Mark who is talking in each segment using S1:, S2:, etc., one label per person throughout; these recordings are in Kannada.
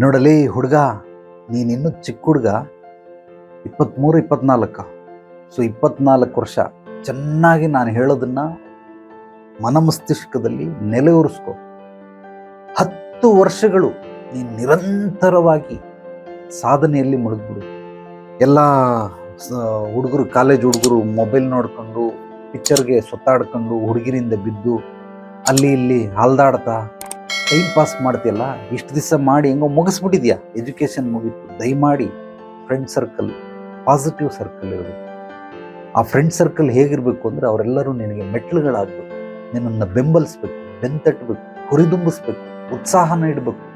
S1: ನೋಡಲಿ ಹುಡುಗ, ನೀನಿನ್ನೂ ಚಿಕ್ಕ ಹುಡುಗ. ಇಪ್ಪತ್ತ್ಮೂರು ಇಪ್ಪತ್ನಾಲ್ಕು. ಸೊ ಇಪ್ಪತ್ನಾಲ್ಕು ವರ್ಷ ಚೆನ್ನಾಗಿ ನಾನು ಹೇಳೋದನ್ನು ಮನಮಸ್ತಿಷ್ಕದಲ್ಲಿ ನೆಲೆಯೂರಿಸ್ಕೊ. ಹತ್ತು ವರ್ಷಗಳು ನೀನು ನಿರಂತರವಾಗಿ ಸಾಧನೆಯಲ್ಲಿ ಮುಳುಗ್ಬಿಡು. ಎಲ್ಲ ಹುಡುಗರು, ಕಾಲೇಜ್ ಹುಡುಗರು ಮೊಬೈಲ್ ನೋಡ್ಕೊಂಡು ಪಿಕ್ಚರ್ಗೆ ಸುತ್ತಾಡ್ಕೊಂಡು, ಹುಡುಗಿರಿಂದ ಬಿದ್ದು, ಅಲ್ಲಿ ಇಲ್ಲಿ ಹಾಲ್ದಾಡ್ತಾ ಟೈಮ್ ಪಾಸ್ ಮಾಡ್ತೀಯಲ್ಲ, ಇಷ್ಟು ದಿವಸ ಮಾಡಿ ಹೆಂಗೋ ಮುಗಿಸ್ಬಿಟ್ಟಿದ್ಯಾ? ಎಜುಕೇಷನ್ ಮುಗೀತು. ದಯಮಾಡಿ ಫ್ರೆಂಡ್ ಸರ್ಕಲ್ ಪಾಸಿಟಿವ್ ಸರ್ಕಲ್ ಇರಬೇಕು. ಆ ಫ್ರೆಂಡ್ ಸರ್ಕಲ್ ಹೇಗಿರಬೇಕು ಅಂದರೆ ಅವರೆಲ್ಲರೂ ನಿನಗೆ ಮೆಟ್ಲುಗಳಾಗಬೇಕು ನಿನ್ನನ್ನು ಬೆಂಬಲಿಸ್ಬೇಕು ಬೆಂತಟ್ಟಬೇಕು ಹುರಿದುಂಬಿಸ್ಬೇಕು, ಉತ್ಸಾಹನ ಇಡಬೇಕು.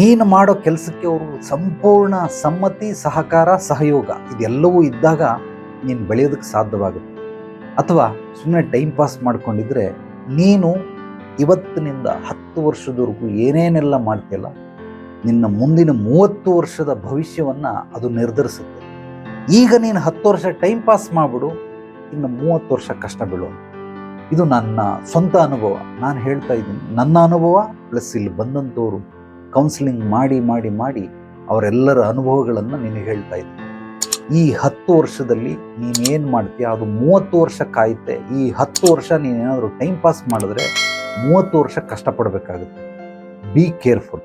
S1: ನೀನು ಮಾಡೋ ಕೆಲಸಕ್ಕೆ ಅವರು ಸಂಪೂರ್ಣ ಸಮ್ಮತಿ, ಸಹಕಾರ, ಸಹಯೋಗ ಇದೆಲ್ಲವೂ ಇದ್ದಾಗ ನೀನು ಬೆಳೆಯೋದಕ್ಕೆ ಸಾಧ್ಯವಾಗುತ್ತೆ. ಅಥವಾ ಸುಮ್ಮನೆ ಟೈಮ್ ಪಾಸ್ ಮಾಡ್ಕೊಂಡಿದ್ರೆ ನೀನು ಇವತ್ತಿನಿಂದ ಹತ್ತು ವರ್ಷದವರೆಗೂ ಏನೇನೆಲ್ಲ ಮಾಡ್ತಿಲ್ಲ ನಿನ್ನ ಮುಂದಿನ ಮೂವತ್ತು ವರ್ಷದ ಭವಿಷ್ಯವನ್ನು ಅದು ನಿರ್ಧರಿಸುತ್ತೆ. ಈಗ ನೀನು ಹತ್ತು ವರ್ಷ ಟೈಮ್ ಪಾಸ್ ಮಾಡಿಬಿಡು, ಇನ್ನು ಮೂವತ್ತು ವರ್ಷ ಕಷ್ಟ ಬೀಳು ಇದು ನನ್ನ ಸ್ವಂತ ಅನುಭವ. ನಾನು ಹೇಳ್ತಾ ಇದ್ದೀನಿ, ನನ್ನ ಅನುಭವ ಪ್ಲಸ್ ಇಲ್ಲಿ ಬಂದಂಥವರು ಕೌನ್ಸಿಲಿಂಗ್ ಮಾಡಿ ಮಾಡಿ ಮಾಡಿ ಅವರೆಲ್ಲರ ಅನುಭವಗಳನ್ನು ನಿನಗೆ ಹೇಳ್ತಾ ಇದ್ದೀನಿ. ಈ ಹತ್ತು ವರ್ಷದಲ್ಲಿ ನೀನು ಏನು ಮಾಡ್ತೀಯ, ಅದು ಮೂವತ್ತು ವರ್ಷ ಕಾಯುತ್ತೆ. ಈ ಹತ್ತು ವರ್ಷ ನೀನೇನಾದರೂ ಟೈಮ್ ಪಾಸ್ ಮಾಡಿದ್ರೆ ಮೂವತ್ತು ವರ್ಷ ಕಷ್ಟಪಡಬೇಕಾಗುತ್ತೆ. Be careful